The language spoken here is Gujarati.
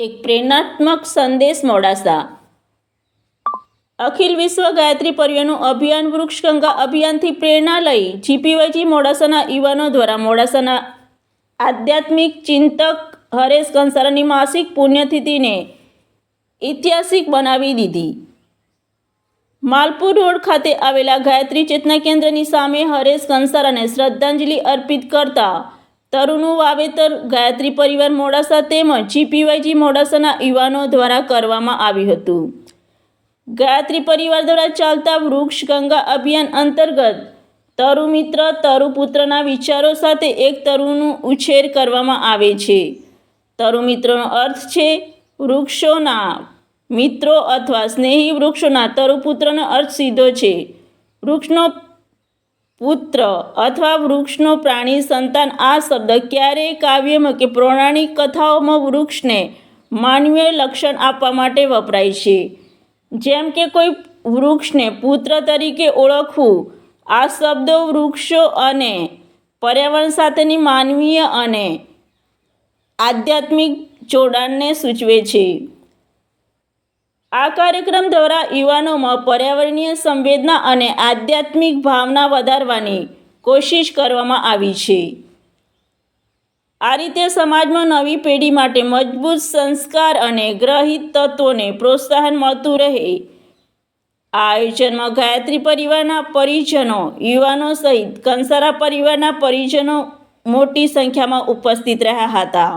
એક પ્રેરણાત્મક સંદેશ મોડાસા. અખિલ વિશ્વ ગાયત્રી પરિવારનું અભિયાન વૃક્ષ ગંગા અભિયાનથી પ્રેરણા લઈ જીપીવાયજી મોડાસાના યુવાનો દ્વારા મોડાસાના આધ્યાત્મિક ચિંતક હરેશ કંસારાની માસિક પુણ્યતિથિને ઐતિહાસિક બનાવી દીધી. માલપુર રોડ ખાતે આવેલા ગાયત્રી ચેતના કેન્દ્રની સામે હરેશ કંસારાને શ્રદ્ધાંજલિ અર્પિત કરતા તરુનું વાવેતર ગાયત્રી પરિવાર મોડાસા તેમજ જીપીવાયજી મોડાસાના યુવાનો દ્વારા કરવામાં આવ્યું હતું. ગાયત્રી પરિવાર દ્વારા ચાલતા વૃક્ષ ગંગા અભિયાન અંતર્ગત તરુ મિત્ર તરુ પુત્રના વિચારો સાથે એક તરુનું ઉછેર કરવામાં આવે છે. તરુ મિત્રનો અર્થ છે વૃક્ષોના મિત્રો અથવા સ્નેહી વૃક્ષોના તરુપુત્રનો અર્થ સીધો છે. વૃક્ષનો પુત્ર અથવા વૃક્ષનો પ્રાણી સંતાન આ શબ્દ ક્યારેય કાવ્યમાં કે પૌરાણિક કથાઓમાં વૃક્ષને માનવીય લક્ષણ આપવા માટે વપરાય છે. જેમ કે કોઈ વૃક્ષને પુત્ર તરીકે ઓળખવું, આ શબ્દો વૃક્ષો અને પર્યાવરણ સાથેની માનવીય અને આધ્યાત્મિક જોડાણને સૂચવે છે. આ કાર્યક્રમ દ્વારા યુવાનોમાં પર્યાવરણીય સંવેદના અને આધ્યાત્મિક ભાવના વધારવાની કોશિશ કરવામાં આવી છે. આ રીતે સમાજમાં નવી પેઢી માટે મજબૂત સંસ્કાર અને ગ્રહિત તત્વોને પ્રોત્સાહન મળતું રહે. આ આયોજનમાં ગાયત્રી પરિવારના પરિજનો, યુવાનો સહિત કંસારા પરિવારના પરિજનો મોટી સંખ્યામાં ઉપસ્થિત રહ્યા હતા.